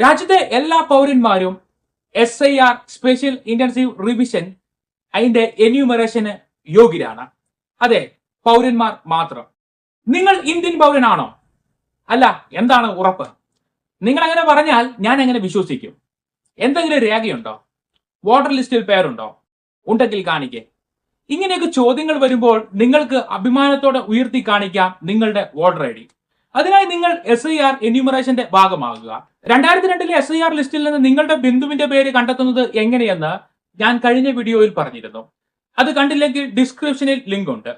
രാജ്യത്തെ എല്ലാ പൗരന്മാരും S I R special intensive revision അതിന്റെ എന്യൂമറേഷന് യോഗ്യരാണ്. അതെ പൗരന്മാർ മാത്രം. നിങ്ങൾ ഇന്ത്യൻ പൗരനാണോ? അല്ല എന്താണ് ഉറപ്പ്? നിങ്ങൾ അങ്ങനെ പറഞ്ഞാൽ ഞാൻ എങ്ങനെ വിശ്വസിക്കും. എന്തെങ്കിലും രേഖയുണ്ടോ? വോട്ടർ ലിസ്റ്റിൽ പേരുണ്ടോ? ഉണ്ടെങ്കിൽ കാണിക്കേ. ഇങ്ങനെയൊക്കെ ചോദ്യങ്ങൾ വരുമ്പോൾ നിങ്ങൾക്ക് അഭിമാനത്തോടെ ഉയർത്തി കാണിക്കാം നിങ്ങളുടെ വോട്ടർ ഐ അതിനായി നിങ്ങൾ എസ് ഐ ആർ എന്യൂമറേഷന്റെ ഭാഗമാകുക. രണ്ടായിരത്തി രണ്ടിലെ എസ് ഐ ആർ ലിസ്റ്റിൽ നിന്ന് നിങ്ങളുടെ ബന്ധുവിന്റെ പേര് കണ്ടെത്തുന്നത് എങ്ങനെയെന്ന് ഞാൻ കഴിഞ്ഞ വീഡിയോയിൽ പറഞ്ഞിരുന്നു. അത് കണ്ടില്ലെങ്കിൽ ഡിസ്ക്രിപ്ഷനിൽ ലിങ്ക് ഉണ്ട്.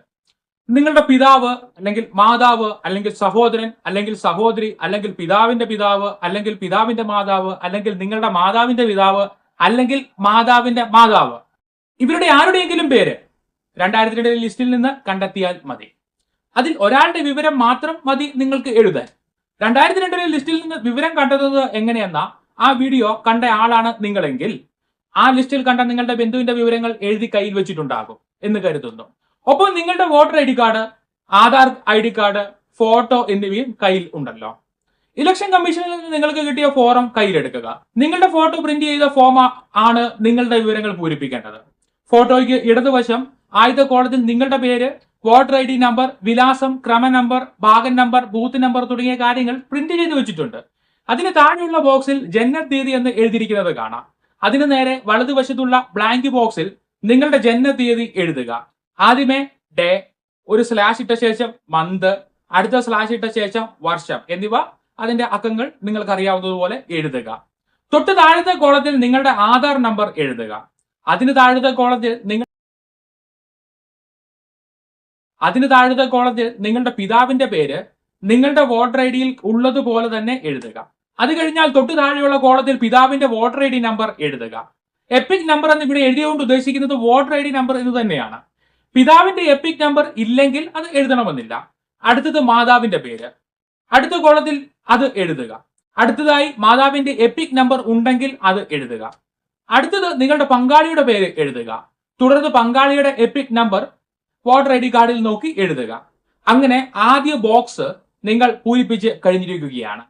നിങ്ങളുടെ പിതാവ് അല്ലെങ്കിൽ മാതാവ് അല്ലെങ്കിൽ സഹോദരൻ അല്ലെങ്കിൽ സഹോദരി അല്ലെങ്കിൽ പിതാവിന്റെ പിതാവ് അല്ലെങ്കിൽ പിതാവിന്റെ മാതാവ് അല്ലെങ്കിൽ നിങ്ങളുടെ മാതാവിന്റെ പിതാവ് അല്ലെങ്കിൽ മാതാവിന്റെ മാതാവ്. ഇവരുടെ ആരുടെയെങ്കിലും പേര് രണ്ടായിരത്തി രണ്ടിലെ ലിസ്റ്റിൽ നിന്ന് കണ്ടെത്തിയാൽ മതി. അതിൽ ഒരാളുടെ വിവരം മാത്രം മതി നിങ്ങൾക്ക് എഴുതാൻ. രണ്ടായിരത്തി രണ്ടിലെ ലിസ്റ്റിൽ നിന്ന് വിവരം കണ്ടെത്തുന്നത് എങ്ങനെയെന്ന ആ വീഡിയോ കണ്ട ആളാണ് നിങ്ങളെങ്കിൽ ആ ലിസ്റ്റിൽ കണ്ട നിങ്ങളുടെ ബന്ധുവിന്റെ വിവരങ്ങൾ എഴുതി കയ്യിൽ വെച്ചിട്ടുണ്ടാകും എന്ന് കരുതുന്നു. ഒപ്പം നിങ്ങളുടെ voter I D card Aadhaar I D card photo എന്നിവയും കയ്യിൽ ഉണ്ടല്ലോ. ഇലക്ഷൻ കമ്മീഷനിൽ നിന്ന് നിങ്ങൾക്ക് കിട്ടിയ ഫോറം കയ്യിലെടുക്കുക. നിങ്ങളുടെ ഫോട്ടോ പ്രിന്റ് ചെയ്ത ഫോം ആണ് നിങ്ങളുടെ വിവരങ്ങൾ പൂരിപ്പിക്കേണ്ടത്. ഫോട്ടോയ്ക്ക് ഇടതുവശം ആയുധ കോളത്തിൽ നിങ്ങളുടെ പേര് വോട്ടർ ഐ ഡി നമ്പർ വിലാസം ക്രമ നമ്പർ ഭാഗൻ നമ്പർ ബൂത്ത് നമ്പർ തുടങ്ങിയ കാര്യങ്ങൾ പ്രിന്റ് ചെയ്ത് വെച്ചിട്ടുണ്ട്. അതിന് താഴെയുള്ള ബോക്സിൽ ജനന തീയതി എന്ന് എഴുതിയിരിക്കുന്നത് കാണാം. അതിനു നേരെ വലതുവശത്തുള്ള ബ്ലാങ്ക് ബോക്സിൽ നിങ്ങളുടെ ജനന തീയതി എഴുതുക. ആദ്യമേ ഡേ ഒരു സ്ലാഷ് ഇട്ട ശേഷം മന്ത് അടുത്ത സ്ലാഷ് ഇട്ട ശേഷം വർഷം എന്നിവ അതിന്റെ അക്കങ്ങൾ നിങ്ങൾക്ക് അറിയാവുന്നതുപോലെ എഴുതുക. തൊട്ട് താഴത്തെ കോളത്തിൽ നിങ്ങളുടെ ആധാർ നമ്പർ എഴുതുക. അതിന് താഴത്തെ കോളത്തിൽ നിങ്ങൾ അതിന് താഴത്തെ കോളത്തിൽ നിങ്ങളുടെ പിതാവിന്റെ പേര് നിങ്ങളുടെ വോട്ടർ ഐ ഡിയിൽ ഉള്ളതുപോലെ തന്നെ എഴുതുക. അത് കഴിഞ്ഞാൽ തൊട്ടു താഴെയുള്ള കോളത്തിൽ പിതാവിന്റെ വോട്ടർ ഐ ഡി നമ്പർ എഴുതുക. എപ്പിക് നമ്പർ എന്ന് ഇവിടെ എഴുതിയുകൊണ്ട് ഉദ്ദേശിക്കുന്നത് വോട്ടർ ഐ ഡി നമ്പർ എന്ന് തന്നെയാണ്. പിതാവിന്റെ എപ്പിക് നമ്പർ ഇല്ലെങ്കിൽ അത് എഴുതണമെന്നില്ല. അടുത്തത് മാതാവിന്റെ പേര്. അടുത്ത കോളത്തിൽ അത് എഴുതുക. അടുത്തതായി മാതാവിന്റെ എപ്പിക് നമ്പർ ഉണ്ടെങ്കിൽ അത് എഴുതുക. അടുത്തത് നിങ്ങളുടെ പങ്കാളിയുടെ പേര് എഴുതുക. തുടർന്ന് പങ്കാളിയുടെ EPIC number voter I D കാർഡിൽ നോക്കി എഴുതുക. അങ്ങനെ ആദ്യ ബോക്സ് നിങ്ങൾ പൂരിപ്പിച്ച് കഴിഞ്ഞിരിക്കുകയാണ്.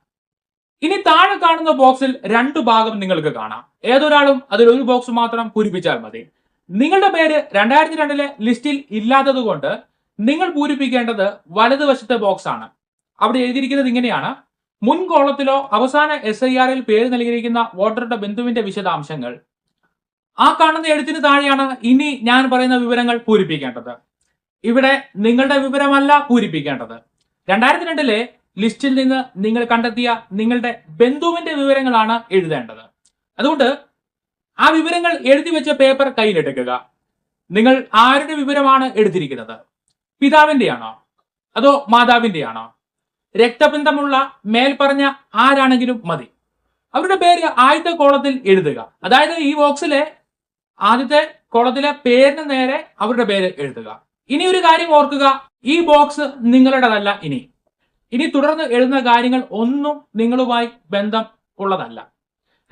ഇനി താഴെ കാണുന്ന ബോക്സിൽ രണ്ട് ഭാഗം നിങ്ങൾക്ക് കാണാം. ഏതൊരാളും അതിൽ ഒരു ബോക്സ് മാത്രം പൂരിപ്പിച്ചാൽ മതി. നിങ്ങളുടെ പേര് രണ്ടായിരത്തി രണ്ടിലെ ലിസ്റ്റിൽ ഇല്ലാത്തത് കൊണ്ട് നിങ്ങൾ പൂരിപ്പിക്കേണ്ടത് വലതുവശത്തെ ബോക്സ് ആണ് അവിടെ എഴുതിയിരിക്കുന്നത് ഇങ്ങനെയാണ്. മുൻ കോളത്തിലോ അവസാന എസ് ഐ ആറിൽ പേര് നൽകിയിരിക്കുന്ന വോട്ടറുടെ ബന്ധുവിന്റെ വിശദാംശങ്ങൾ. ആ കാണുന്ന എഴുത്തിന് താഴെയാണ് ഇനി ഞാൻ പറയുന്ന വിവരങ്ങൾ പൂരിപ്പിക്കേണ്ടത്. ഇവിടെ നിങ്ങളുടെ വിവരമല്ല പൂരിപ്പിക്കേണ്ടത്. രണ്ടായിരത്തി രണ്ടിലെ ലിസ്റ്റിൽ നിന്ന് നിങ്ങൾ കണ്ടെത്തിയ നിങ്ങളുടെ ബന്ധുവിന്റെ വിവരങ്ങളാണ് എഴുതേണ്ടത്. അതുകൊണ്ട് ആ വിവരങ്ങൾ എഴുതി വെച്ച പേപ്പർ കയ്യിലെടുക്കുക. നിങ്ങൾ ആരുടെ വിവരമാണ് എടുത്തിരിക്കുന്നത്? പിതാവിന്റെയാണോ? അതോ മാതാവിന്റെയാണോ? രക്തബന്ധമുള്ള മേൽപ്പറഞ്ഞ ആരാണെങ്കിലും മതി. അവരുടെ പേര് ആദ്യത്തെ കോളത്തിൽ എഴുതുക. അതായത് ഈ ബോക്സിലെ ആദ്യത്തെ കോളത്തിലെ പേരിന് നേരെ അവരുടെ പേര് എഴുതുക. ഇനി ഒരു കാര്യം ഓർക്കുക. ഈ ബോക്സ് നിങ്ങളുടേതല്ല ഇനി. ഇനി തുടർന്ന് എഴുതുന്ന കാര്യങ്ങൾ ഒന്നും നിങ്ങളുമായി ബന്ധം ഉള്ളതല്ല.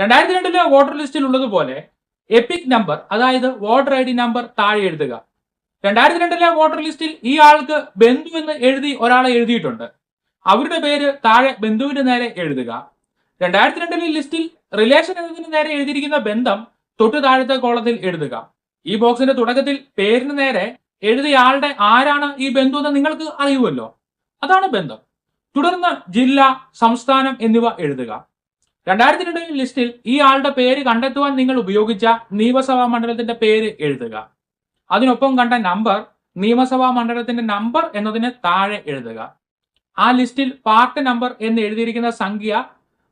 രണ്ടായിരത്തി രണ്ടിലെ വോട്ടർ ലിസ്റ്റിൽ ഉള്ളതുപോലെ എപ്പിക് നമ്പർ അതായത് വോട്ടർ ഐ ഡി നമ്പർ താഴെ എഴുതുക. രണ്ടായിരത്തി രണ്ടിലെ വോട്ടർ ലിസ്റ്റിൽ ഈ ആൾക്ക് ബന്ധു എന്ന് എഴുതി ഒരാളെ എഴുതിയിട്ടുണ്ട്. അവരുടെ പേര് താഴെ ബന്ധുവിന്റെ നേരെ എഴുതുക. രണ്ടായിരത്തി രണ്ടിലെ ലിസ്റ്റിൽ റിലേഷൻ എന്നതിന് നേരെ എഴുതിയിരിക്കുന്ന ബന്ധം തൊട്ടു താഴത്തെ കോളത്തിൽ എഴുതുക. ഈ ബോക്സിന്റെ തുടക്കത്തിൽ പേരിന് നേരെ എഴുതിയ ആളുടെ ആരാണ് ഈ ബന്ധു എന്ന് നിങ്ങൾക്ക് അറിയുമല്ലോ. അതാണ് ബന്ധം. തുടർന്ന് ജില്ല സംസ്ഥാനം എന്നിവ എഴുതുക. രണ്ടായിരത്തി രണ്ടിലെ ലിസ്റ്റിൽ ഈ ആളുടെ പേര് കണ്ടെത്തുവാൻ നിങ്ങൾ ഉപയോഗിച്ച നിയമസഭാ മണ്ഡലത്തിന്റെ പേര് എഴുതുക. അതിനൊപ്പം കണ്ട നമ്പർ നിയമസഭാ മണ്ഡലത്തിന്റെ നമ്പർ എന്നതിന് താഴെ എഴുതുക. ആ ലിസ്റ്റിൽ പാർട്ട് നമ്പർ എന്ന് എഴുതിയിരിക്കുന്ന സംഖ്യ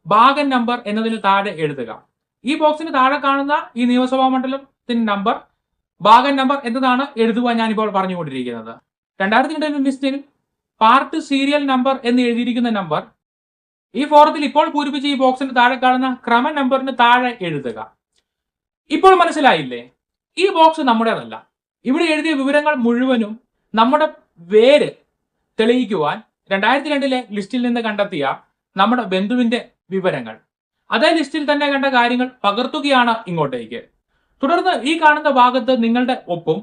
ഭാഗൻ നമ്പർ എന്നതിന് താഴെ എഴുതുക. ഈ ബോക്സിന് താഴെ കാണുന്ന ഈ നിയമസഭാ മണ്ഡലത്തിന്റെ നമ്പർ ഭാഗൻ നമ്പർ എന്നതാണ് എഴുതുവാൻ ഞാനിപ്പോൾ പറഞ്ഞുകൊണ്ടിരിക്കുന്നത്. രണ്ടായിരത്തി രണ്ടിലെ ലിസ്റ്റിൽ പാർട്ട് സീരിയൽ നമ്പർ എന്ന് എഴുതിയിരിക്കുന്ന നമ്പർ ഈ ഫോറത്തിൽ ഇപ്പോൾ പൂരിപ്പിച്ച ഈ ബോക്സിന് താഴെ കാണുന്ന ക്രമ നമ്പറിന് താഴെ എഴുതുക. ഇപ്പോൾ മനസ്സിലായില്ലേ? ഈ ബോക്സ് നമ്മുടേതല്ല. ഇവിടെ എഴുതിയ വിവരങ്ങൾ മുഴുവനും നമ്മുടെ പേര് തെളിയിക്കുവാൻ രണ്ടായിരത്തി രണ്ടിലെ ലിസ്റ്റിൽ നിന്ന് കണ്ടെത്തിയ നമ്മുടെ ബന്ധുവിന്റെ വിവരങ്ങൾ. അതേ ലിസ്റ്റിൽ തന്നെ കണ്ട കാര്യങ്ങൾ പകർത്തുകയാണ് ഇങ്ങോട്ടേക്ക്. തുടർന്ന് ഈ കാണുന്ന ഭാഗത്ത് നിങ്ങളുടെ ഒപ്പം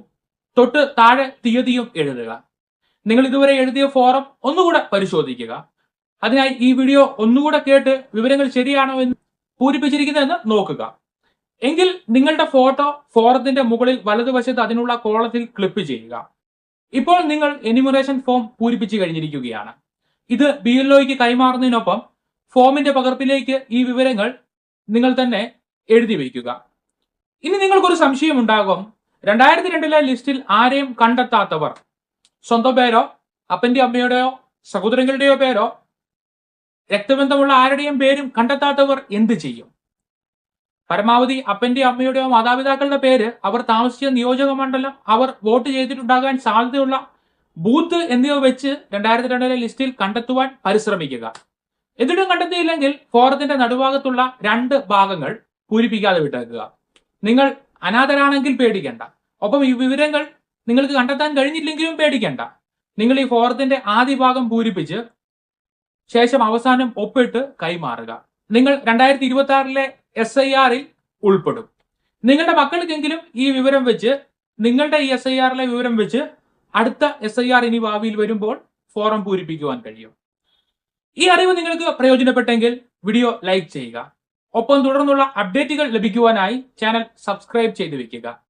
തൊട്ട് താഴെ തീയതിയും എഴുതുക. നിങ്ങൾ ഇതുവരെ എഴുതിയ ഫോറം ഒന്നുകൂടെ പരിശോധിക്കുക. അതിനായി ഈ വീഡിയോ ഒന്നുകൂടെ കേട്ട് വിവരങ്ങൾ ശരിയാണോ എന്ന് പൂരിപ്പിച്ചിരിക്കുന്നതെന്ന് നോക്കുക. എങ്കിൽ നിങ്ങളുടെ ഫോട്ടോ ഫോറത്തിന്റെ മുകളിൽ വലതുവശത്ത് അതിനുള്ള കോളത്തിൽ ക്ലിപ്പ് ചെയ്യുക. ഇപ്പോൾ നിങ്ങൾ എനിമുറേഷൻ ഫോം പൂരിപ്പിച്ചു കഴിഞ്ഞിരിക്കുകയാണ്. ഇത് ബി എൽ കൈമാറുന്നതിനൊപ്പം ഫോമിന്റെ പകർപ്പിലേക്ക് ഈ വിവരങ്ങൾ നിങ്ങൾ തന്നെ എഴുതി വയ്ക്കുക. ഇനി നിങ്ങൾക്കൊരു സംശയം ഉണ്ടാകും. രണ്ടായിരത്തി രണ്ടിലെ ലിസ്റ്റിൽ ആരെയും കണ്ടെത്താത്തവർ. സ്വന്തം പേരോ അപ്പന്റെ അമ്മയുടെയോ സഹോദരങ്ങളുടെയോ പേരോ രക്തബന്ധമുള്ള ആരുടെയും പേരും കണ്ടെത്താത്തവർ എന്ത് ചെയ്യും? പരമാവധി അപ്പന്റെ അമ്മയുടെയോ മാതാപിതാക്കളുടെ പേര് അവർ താമസിച്ച നിയോജക മണ്ഡലം അവർ വോട്ട് ചെയ്തിട്ടുണ്ടാകാൻ സാധ്യതയുള്ള ബൂത്ത് എന്നിവ വെച്ച് രണ്ടായിരത്തി രണ്ടിലെ ലിസ്റ്റിൽ കണ്ടെത്തുവാൻ പരിശ്രമിക്കുക. എന്നിട്ടും കണ്ടെത്തിയില്ലെങ്കിൽ ഫോറത്തിന്റെ നടുഭാഗത്തുള്ള രണ്ട് ഭാഗങ്ങൾ പൂരിപ്പിക്കാതെ വിട്ടേക്കുക. നിങ്ങൾ അനാഥരാണെങ്കിൽ പേടിക്കണ്ട. ഒപ്പം ഈ വിവരങ്ങൾ നിങ്ങൾക്ക് കണ്ടെത്താൻ കഴിഞ്ഞില്ലെങ്കിലും പേടിക്കണ്ട. നിങ്ങൾ ഈ ഫോറത്തിന്റെ ആദ്യ ഭാഗം പൂരിപ്പിച്ച് ശേഷം അവസാനം ഒപ്പിട്ട് കൈമാറുക. നിങ്ങൾ രണ്ടായിരത്തി ഇരുപത്തി ആറിലെ എസ് ഐ ആറിൽ ഉൾപ്പെടും. നിങ്ങളുടെ മക്കൾക്കെങ്കിലും ഈ വിവരം വെച്ച് നിങ്ങളുടെ ഈ എസ് ഐ ആറിലെ വിവരം വെച്ച് അടുത്ത എസ് ഐ ആർ ഇനി ഭാവിയിൽ വരുമ്പോൾ ഫോറം പൂരിപ്പിക്കുവാൻ കഴിയും. ഈ അറിവ് നിങ്ങൾക്ക് പ്രയോജനപ്പെട്ടെങ്കിൽ വീഡിയോ ലൈക്ക് ചെയ്യുക. ഒപ്പം തുടർന്നുള്ള അപ്ഡേറ്റുകൾ ലഭിക്കുവാനായി ചാനൽ സബ്സ്ക്രൈബ് ചെയ്ത് വെക്കുക